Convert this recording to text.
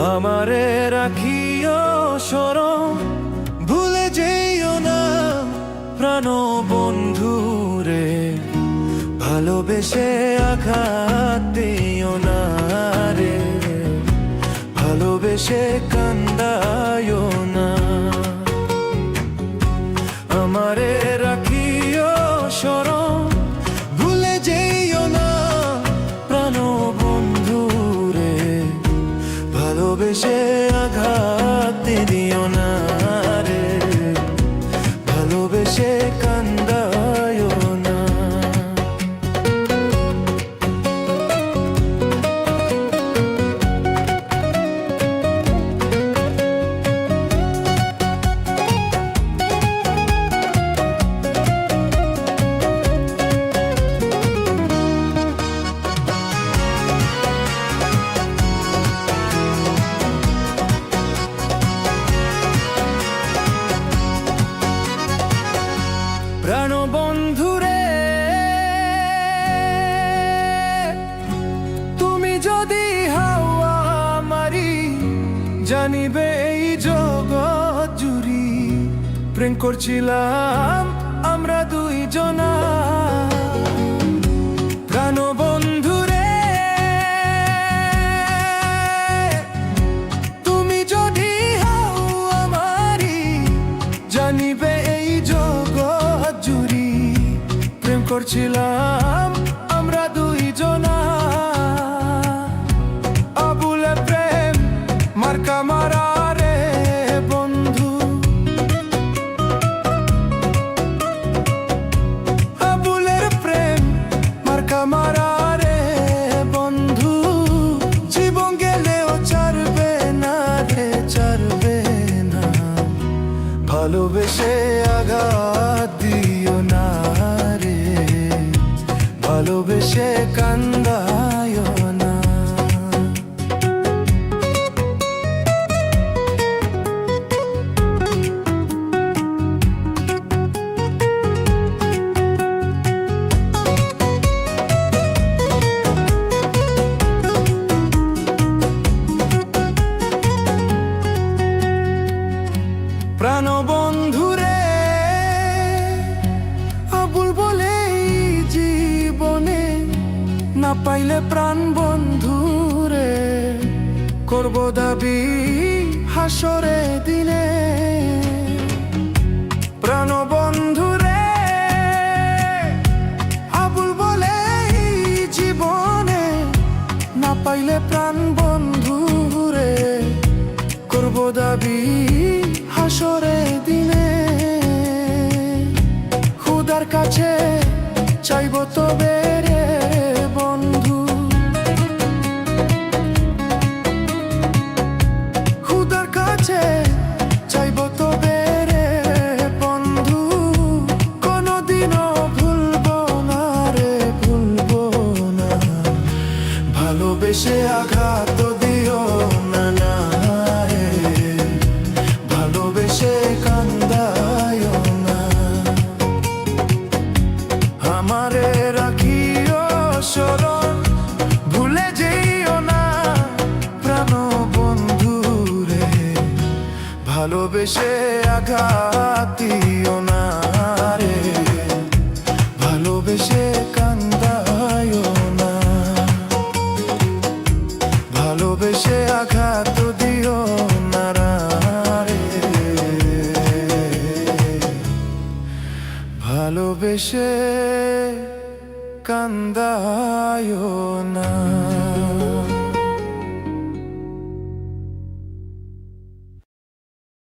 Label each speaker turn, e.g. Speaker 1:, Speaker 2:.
Speaker 1: আমারে রাখিও সরম ভুলে যেও না প্রাণ বন্ধু রে ভালোবেসে আঘাত দিও না রে। ভালোবেসে কান্দায়ও জানিবে এই জগৎ জুড়ি। প্রেম করছিলাম আমরা দুইজনা। জানিবে এই করছিলাম ভালোবেসে আঘাত দিও না রে। ভালোবেসে কান্দায় না পাইলে প্রাণ বন্ধুরে, করব দাবি হাসরে দিনে। প্রাণ বন্ধুরে আবুল বলে জীবনে, না পাইলে প্রাণ বন্ধুরে, করব দাবি হাসরে দিনে। খুদার কাছে চাইব তবে ভালোবেসে আঘাত দিও না না ভালোবেসে কান্দায় না। আমারে রাখিও স্মরণ ভুলে যেও না প্রাণ বন্ধু রে। ভালোবেসে আঘাত দিও না, রে। ভালোবেসে ভালোবেসে কান্দায় না।